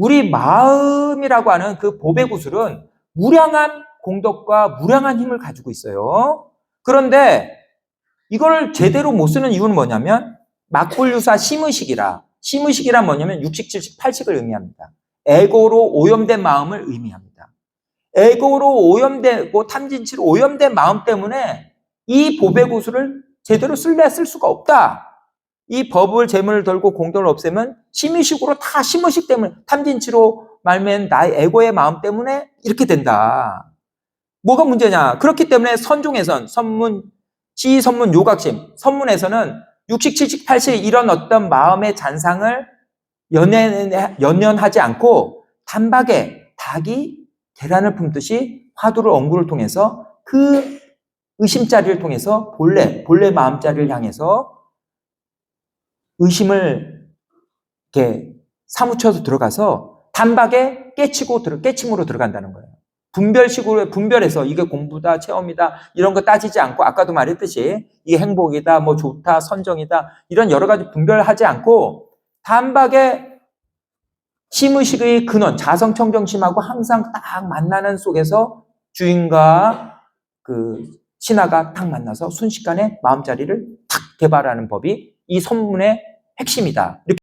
우리 마음이라고 하는 그 보배 구슬은 무량한 공덕과 무량한 힘을 가지고 있어요. 그런데 이걸 제대로 못 쓰는 이유는 뭐냐면 막불유사 심의식이라 심의식이란 뭐냐면 육식, 칠식, 팔식을 의미합니다. 에고로 오염된 마음을 의미합니다. 에고로 오염되고 탐진치로 오염된 마음 때문에 이 보배 구슬을 제대로 쓸래 쓸 수가 없다. 이 법을 재물을 덜고 공덕을 없애면 심의식으로 다 심의식 때문에 탐진치로 말면 나의 에고의 마음 때문에 이렇게 된다. 뭐가 문제냐? 그렇기 때문에 선종에선 선문, 시 선문 요각심, 선문에서는 육식, 칠식, 팔식 이런 어떤 마음의 잔상을 연연, 연연하지 않고 단박에 닭이 계란을 품듯이 화두를 엉구를 통해서 그 의심자리를 통해서 본래, 본래 마음자리를 향해서 의심을 이렇게 사무쳐서 들어가서 단박에 깨치고 들어, 깨침으로 들어간다는 거예요. 분별식으로 분별해서 이게 공부다, 체험이다 이런 거 따지지 않고 아까도 말했듯이 이게 행복이다, 뭐 좋다, 선정이다 이런 여러 가지 분별하지 않고 단박에 심의식의 근원, 자성청정심하고 항상 딱 만나는 속에서 주인과 그 신하가 딱 만나서 순식간에 마음자리를 탁 개발하는 법이 이 선문의 핵심이다. 이렇게